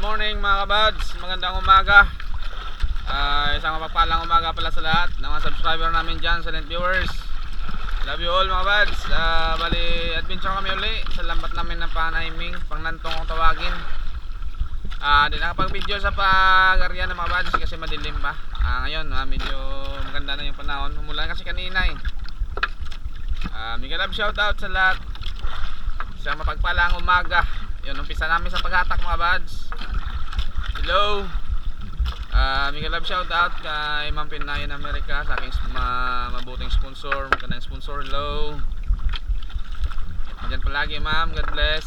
morning mga kabads, magandang umaga. Ah, Isang mapagpalang umaga pala sa lahat ng mga subscriber namin dyan, silent viewers. Love you all mga kabads. Ah, Bali, adventure kami uli sa lambat namin ng panahiming, pangnantong kung tawagin. Ah, Di nakapag-video sa pag-arya ng mga kabads kasi madilim ba? Ah, Ngayon, ah, medyo maganda na yung panahon. Umulan kasi kanina eh. Ah, Mega love shoutout sa lahat. Isang mapagpalang umaga. Yun, umpisa namin sa paghatak mga buds. Hello. Ah, uh, mega love shout out kay Ma'am Pinayan America sa aking ma mabuting sponsor, magandang sponsor. Hello. Diyan palagi ma'am, God bless.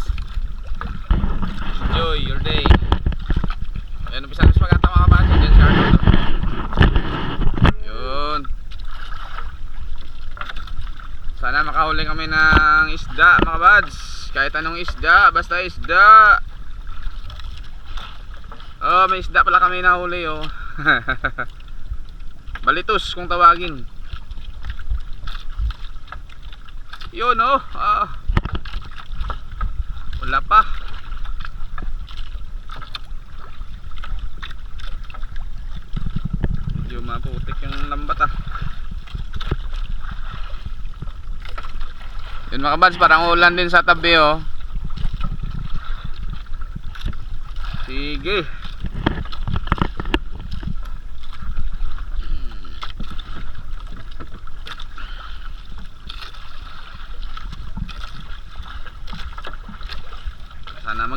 Enjoy your day. Ayun, umpisa namin sa paghatak mga buds. Diyan si Arnold. Yun. Sana makahuli kami ng isda mga buds. Kahit anong isda, basta isda. Oh, may isda pala kami nahuli oh. Balitos kung tawagin. Yun oh. Ah. Wala pa. Medyo maputik yung lambat ah. Yun mga kabads, parang ulan din sa tabi oh. Sige.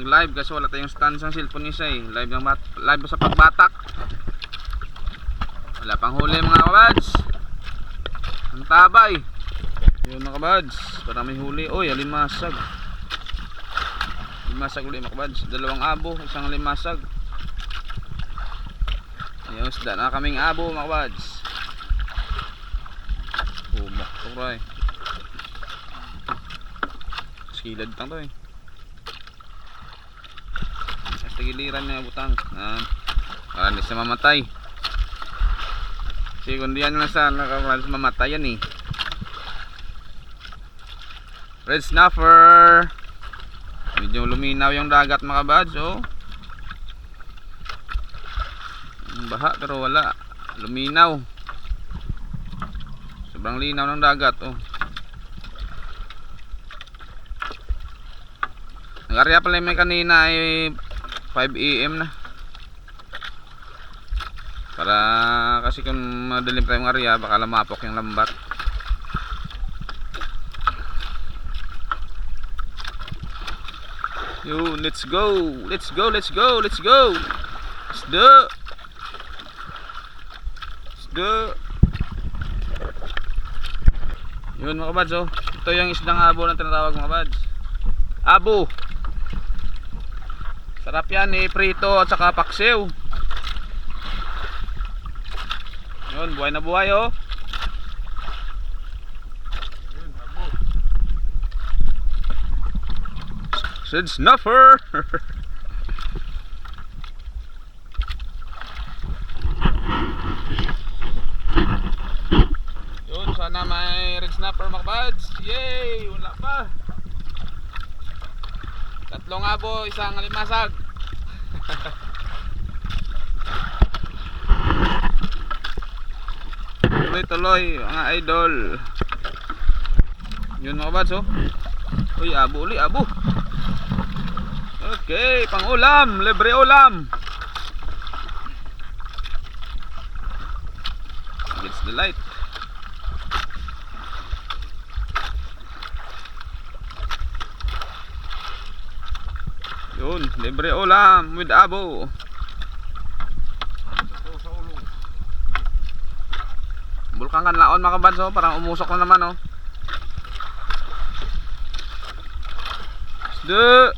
Mag-live kasi wala tayong stand sa cellphone isa eh. Live ng bat live sa pagbatak. Wala pang huli mga kabads. Ang tabay. Yun mga kabads, para may huli. Oy, alimasag. Limasag ulit mga kabads. Dalawang abo, isang limasag. Ayun, isda na kaming abo mga kabads. Humak to bray. Skilad lang to eh. Sa giliran niya butang. Ah, para hindi siya mamatay. Kasi kung di yan lang sa nakakalas mamatay yan eh. Red snapper. Medyo luminaw yung dagat mga buds, oh. Ang Baha pero wala. Luminaw. Sobrang linaw ng dagat, oh. Nag-arya pala may kanina ay 5 AM na. Para kasi kung madaling pa yung arya, baka lamapok yung lambat. Yo, let's go. Let's go, let's go, let's go. Let's do. Let's do. Yun mga kabads oh. Ito yung isdang abo na tinatawag mga kabads. Abo. Sarap yan eh, prito at saka paksiw. Yun, buhay na buhay oh. Sid Snuffer! Yun, sana may red snapper mga buds. Yay! Wala pa. Tatlong abo, isang limasag. Tuloy-tuloy, mga idol. Yun mga buds, oh. Uy, abo uli, abo. Okay, pang ulam, libre ulam. Gets the light. Yun, libre ulam with abo. Bulkan kan laon mga kabads, oh. parang umusok na naman oh. De.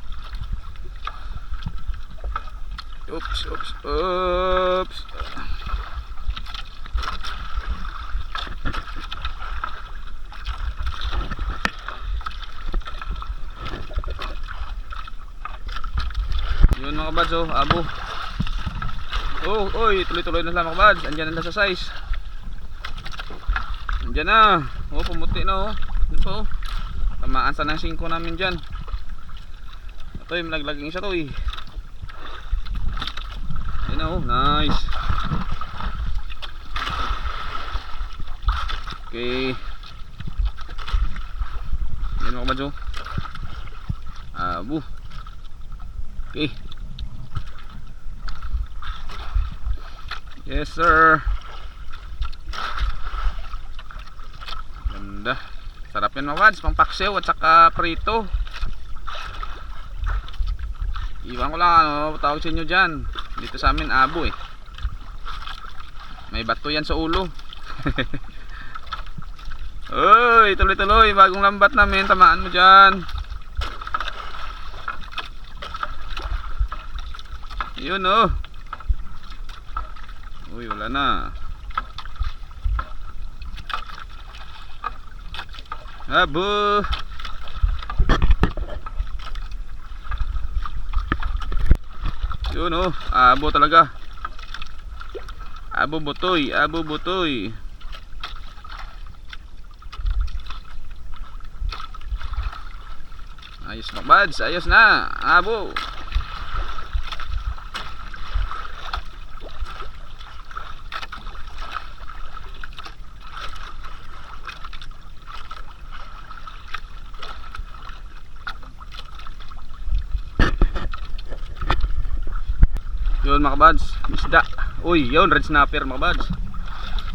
Oops, oops, oops. Yun mga kabads oh, abo. Oh, oy, tuloy-tuloy na lang mga kabads. Andiyan na sa size. Andiyan na. Oh, pumuti na oh. Yun po oh. Tamaan sa ng 5 namin dyan. Ito yung malaglaging siya to eh. Yun na oh, nice. Okay. Yan mga kabadyo. Abo. Okay. Yes sir. Ganda. Sarap yan mga kabads, pang paksiw at saka prito. Iwan ko lang ano, tawag sa inyo dyan. Dito sa amin, abo eh. May bato yan sa ulo. Uy, tuloy-tuloy, bagong lambat namin, tamaan mo dyan. Yun oh. Uy, wala na. Abo. Yun oh, abo talaga. Abo butoy, abo butoy. Ayos na buds, ayos na. Abo. Yun mga buds, isda. Uy, yun red snapper mga buds.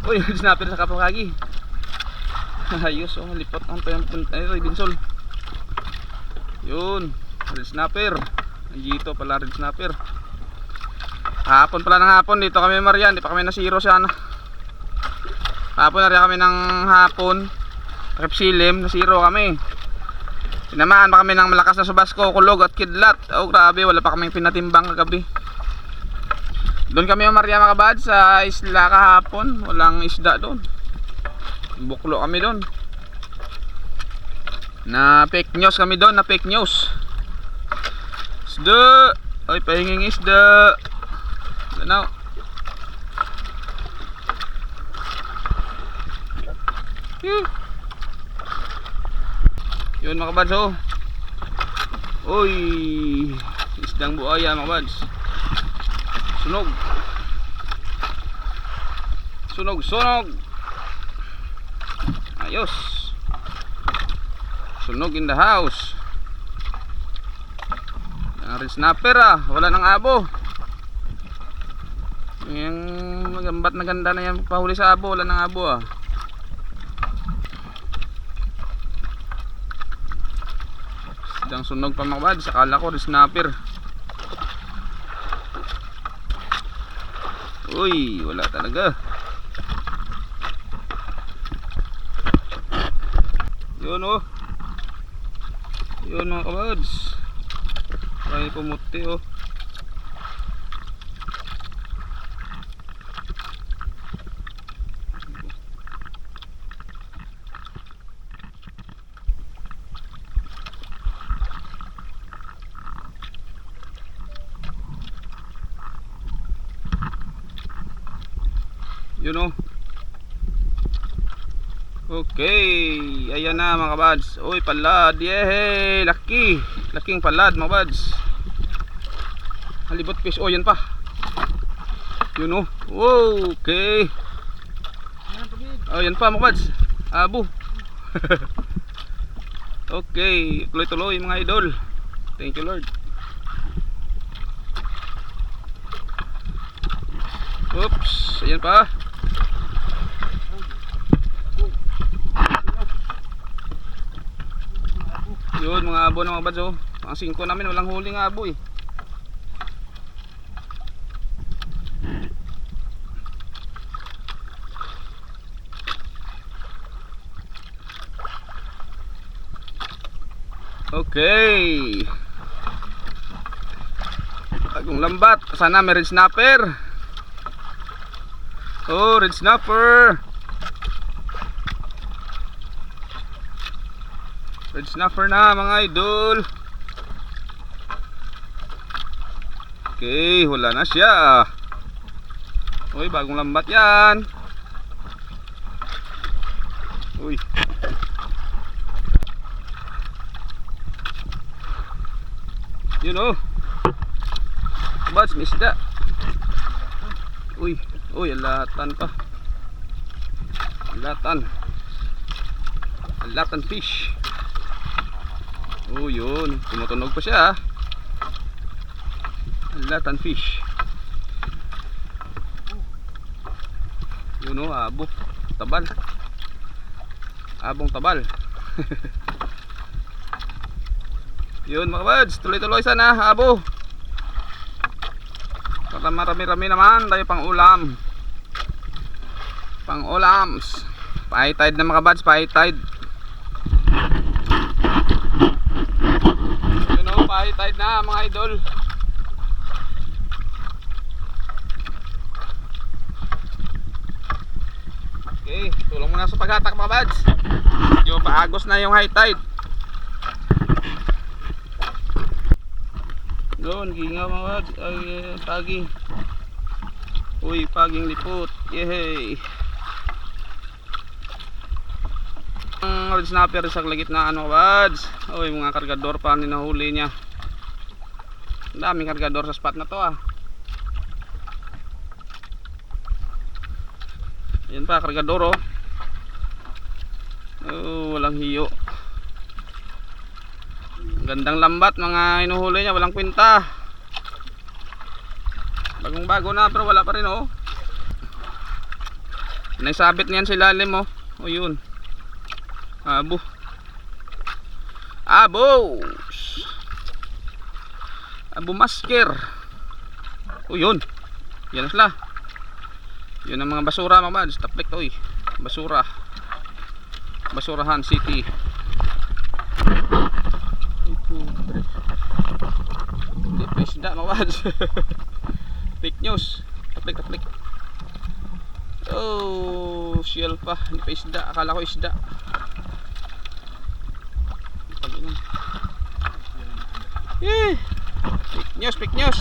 Uy, red snapper sa kapakagi. Ayos oh, lipat ang tayong punta. Ay, binsol. Yun, red snapper. Dito pala red snapper. Hapon pala ng hapon dito kami Marian, di pa kami nasiro sana. Hapon na rin kami ng hapon. Repsilim, nasiro kami. Tinamaan pa kami ng malakas na subasco, kulog at kidlat. Oh grabe, wala pa kaming pinatimbang kagabi. Doon kami umarya mga kabad sa isla kahapon. Walang isda doon. Buklo kami doon. Na fake news kami doon. Na fake news. Isda. Ay, pahinging isda. Hmm. Yun mga kabads oh. Uy. Isdang buaya mga kabads. Sunog. Sunog, sunog. Ayos. Sunog in the house. Ang rin snapper ah. Wala nang abo. Yung magambat na ganda na yan pahuli sa abo. Wala nang abo ah. Sidang sunog pa mga bad. Sakala ko rin snapper. Uy, wala talaga. Yun oh. Yun mga kabads. May pumuti oh. Yun oh. Okay, ayan na mga kabads. Uy, palad. Yehey, laki. Laking palad mga kabads. Halibot fish. Oh, yan pa. Yun oh. Okay. Oh, yan pa mga kabads. Abo. okay, tuloy-tuloy mga idol. Thank you Lord. Oops, ayan pa. Yun mga abo ng mga bads oh. Ang singko namin walang huling abo eh. Okay. Bagong lambat. Sana may red snapper. Oh, red snapper. Snapper na mga idol. Okay, wala na siya. Uy, bagong lambat yan. Uy. Yun oh. Bats, may isda. Uy, uy, alatan pa. Alatan. Alatan fish. Oh, yun. Tumutunog pa siya. ah. Alatan fish. Yun o, abo. Tabal. Abong tabal. yun mga buds, tuloy-tuloy sana, abo. Para marami-rami naman tayo pang ulam. Pang ulams. Pahigh tide na mga buds, pahigh pahigh tide na mga idol. Okay, tulong muna sa paghatak mga buds. Medyo paagos na yung high tide. Doon, gingaw mga buds. Ay, eh, pagi. Uy, paging lipot. Yehey. Ang red snapper sa gitna ano buds. Uy, mga kargador pa ni nahuli niya. Daming kargador sa spot na to ah. Yan pa, kargador oh. Oh, walang hiyo. Gandang lambat mga inuhuli niya, walang kwenta. Bagong bago na pero wala pa rin oh. Naisabit niyan sa ilalim oh. O yun. Abo. Abo. Abo masker. O yun. Yan sila. Yun ang mga basura mga mads. Taplik to eh. Basura. Basurahan City. Hindi pa isda mga mads. Fake news. Taplik taplik. Oh, shell pa. Hindi pa isda. Akala ko isda. Pag-inom. Fake news, fake news.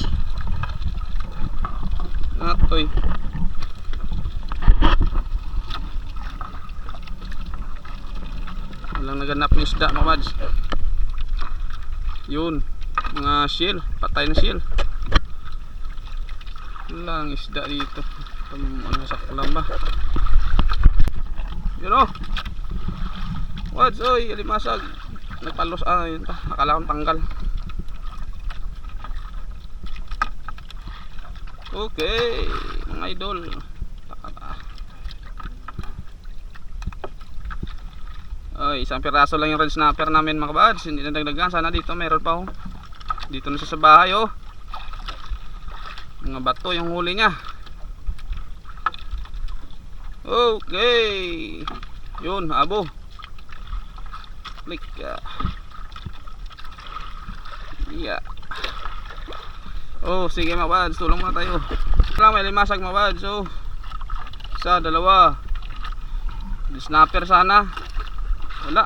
Natoy. Walang naganap ng isda mga mads. Yun. Mga shell. Patay na shell. Wala ang isda dito. Ito, ano sa kulam ba? Yun o. Wads, oy, alimasag. Nagpalos, ah, yun pa. Akala kong tanggal. Okay, mga idol. Ay, isang piraso lang yung red snapper namin mga buds. Hindi na dagdagan. Sana dito meron pa oh. Dito na siya sa bahay oh. Mga bato yung huli niya. Okay. Yun, abo. Click. ah. Yeah. Oh, sige mga buds. Tulong muna tayo. Lang may limasag mga buds. Oh. Isa, dalawa. Snapper sana. Wala.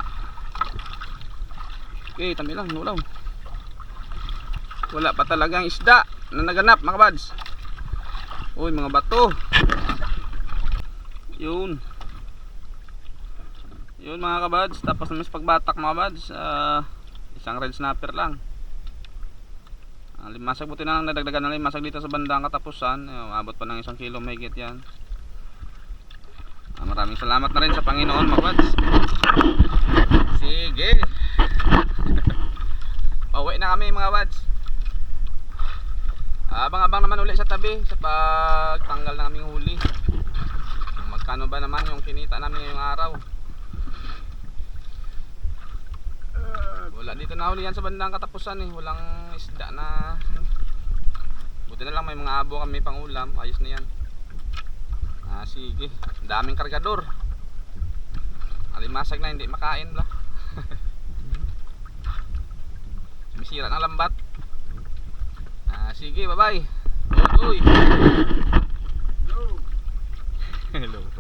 Okay, tami lang, nulaw. Wala pa talagang isda na naganap mga buds. Uy, mga bato. Yun. Yun mga kabads. Tapos naman sa pagbatak mga buds. ah, isang red snapper lang. Ah, limasag buti na lang nadagdagan na limasag dito sa bandang katapusan. Ayun, abot pa ng isang kilo may yan. Ah, maraming salamat na rin sa Panginoon mga buds. Sige. Pauwi na kami mga wads. Abang-abang naman uli sa tabi sa pagtanggal ng aming huli. Magkano ba naman yung kinita namin ngayong araw? Wala dito na huli yan sa bandang katapusan eh. Walang isda na. Buti na lang may mga abo kami pang ulam. Ayos na yan. Ah, sige. Daming kargador. Alimasag na hindi makain la. Sumisira ng lambat. Ah, sige, bye-bye. Uy. Hello.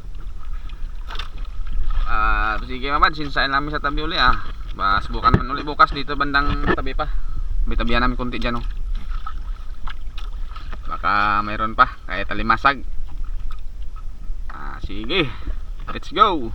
Ah, sige mamad, sinsain namin sa tabi uli ah. Bas bukan naman uli bukas dito bandang tabi pa. Bitabihan namin konti diyan oh. Baka mayroon pa kahit alimasag. Ah, sige. Let's go.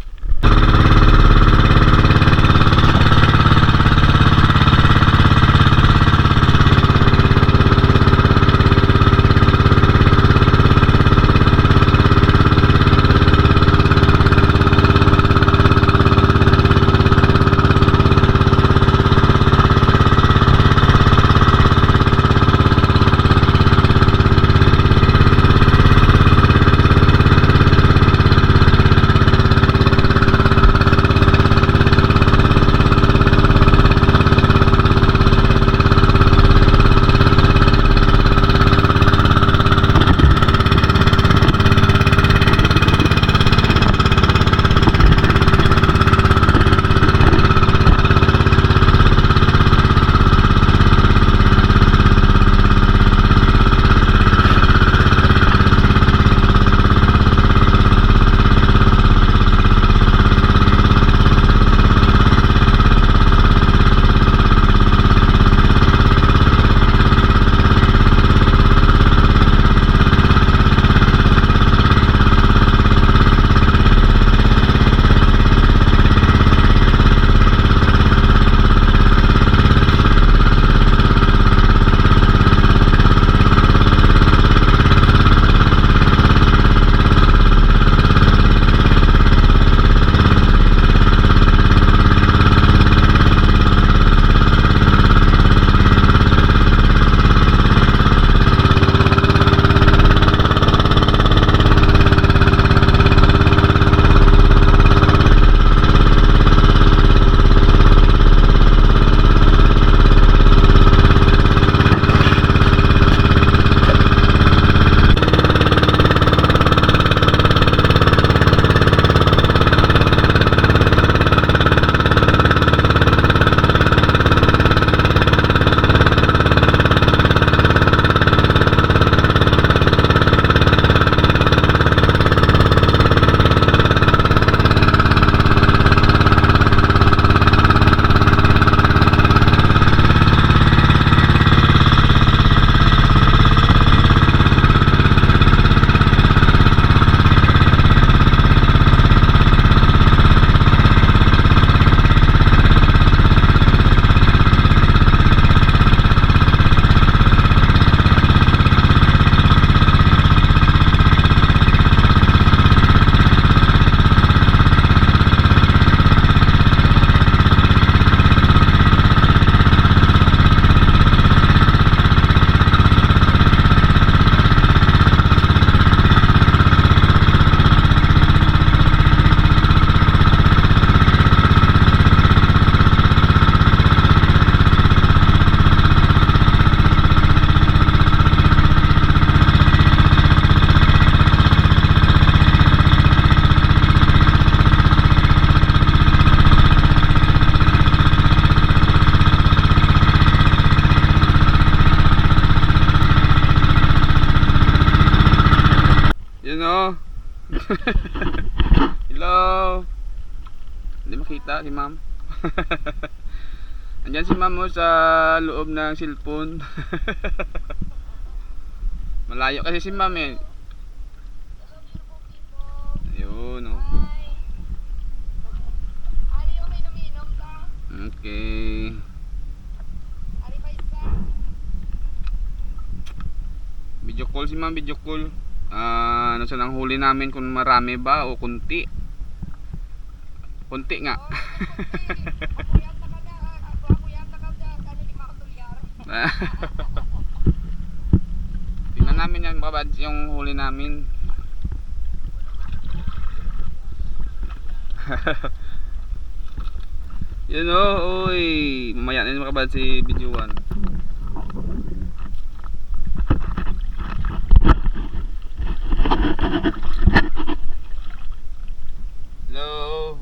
Hello. Hindi makita si ma'am. Andyan si ma'am oh, sa loob ng cellphone. Malayo kasi si ma'am eh. Ayun oh. Okay. Video call si ma'am, video call. Ah, ano sa nang huli namin kung marami ba o kunti. Kunti nga. Tingnan namin yan mga bads, yung huli namin. Yun o, uy. Mamaya na yun mga bads si video 1. Hello.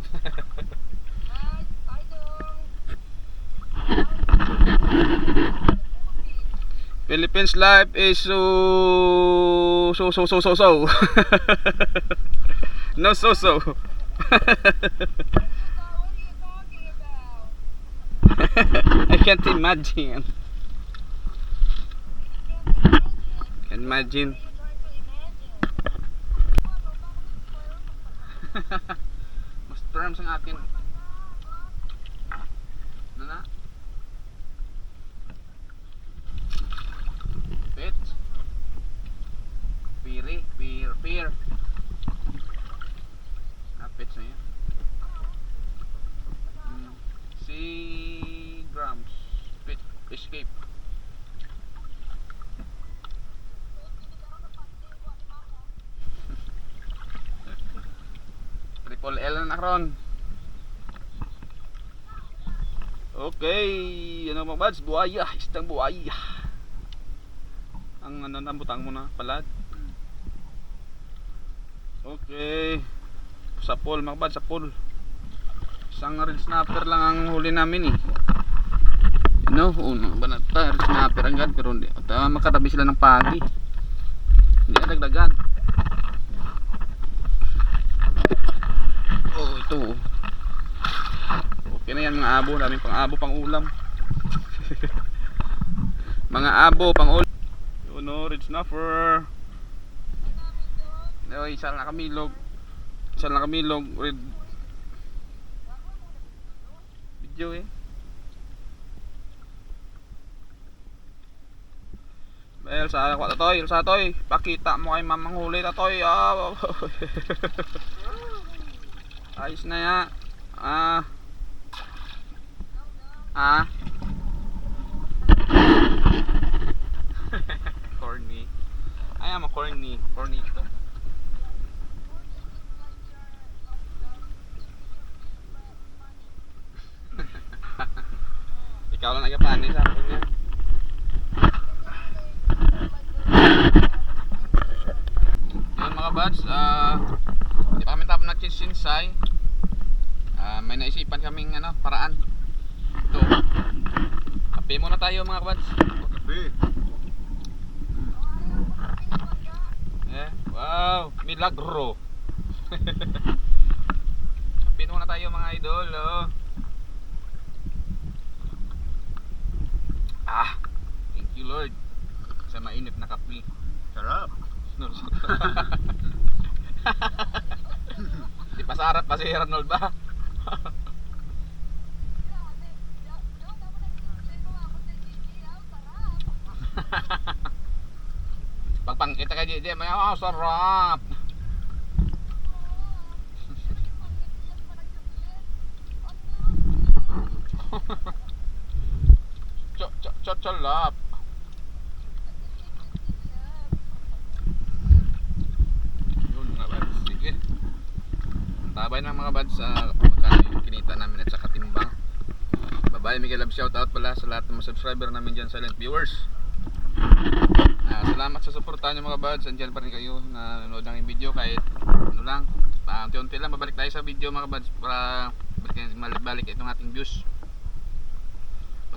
Ay, ay dong. Philippines life is so so so so so so. no so so. I can't imagine. Imagine. Mas terms ang akin. Ano na? Pit. Piri, pir, pir. Ah, pits na. Si grams. Pit, escape. Triple L na nakron. Okay, ano mga bads? Buhaya, isang buhaya. Ang ano nambutang mo na, palad. Okay. Sa pool mga bads, sa pool. Isang red snapper lang ang huli namin eh. Ano, uno, banata, red snapper agad pero hindi. At, ah, makatabi sila ng pagi. Hindi na dagdagan. Oh, ito. oh. Okay na yan mga abo, daming pang abo pang ulam. mga abo pang ulam. No, red snapper. Oh, isa lang kamilog. Isa lang kamilog, red. Video eh. Well, sa ako toy, sa toy. Pakita mo kay mamang huli ta toy. Ah. Ayos na ya. Ah. Ah. corny. Ay, I'm a corny. Corny ito. Ikaw lang nagpapanin sa akin yan. Yun mga buds, ah hindi pa kami tapos nagsinsay. Ah, may naisipan kaming ano, paraan. Ito. Kape muna tayo mga buds. Kape. Eh, wow, milagro. Kape muna tayo mga idol, oh. Ah, thank you Lord sa mainit na kape. Sarap. Di pa sarap pa si Arnold ba? Pag pangkita ka di, may oh, sarap. Chot chot chot chalap. Yun mga bads, sige. Tabay ng mga bads sa magkano yung kinita namin at sa katimbang. Bye-bye, Miguel Love shoutout pala sa lahat ng mga subscriber namin dyan, silent viewers. Ah, salamat sa suporta nyo mga buds. Andiyan pa rin kayo na nanonood ng video kahit ano lang. Uh, unti-unti lang babalik tayo sa video mga buds para balik, balik itong ating views.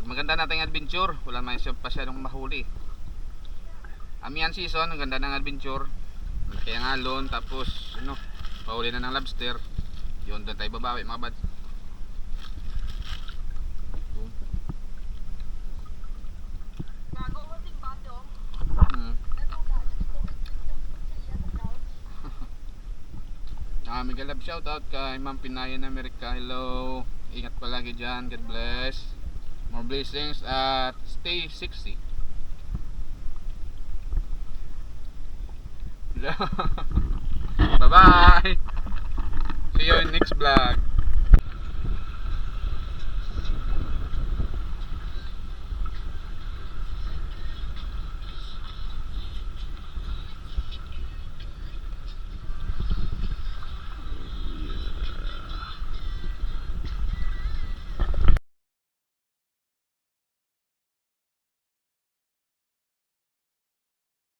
Maganda nating adventure, wala man siya pa siya nung mahuli. Amihan season, ang ganda ng adventure. Kaya nga loan tapos ano, pauli na ng lobster. Yun doon tayo babawi mga bad. Hmm. Ah, mega love shout out kay Ma'am Pinayan America. Hello. Ingat palagi diyan. God bless. More blessings at stay sexy. Bye-bye. See you in next vlog.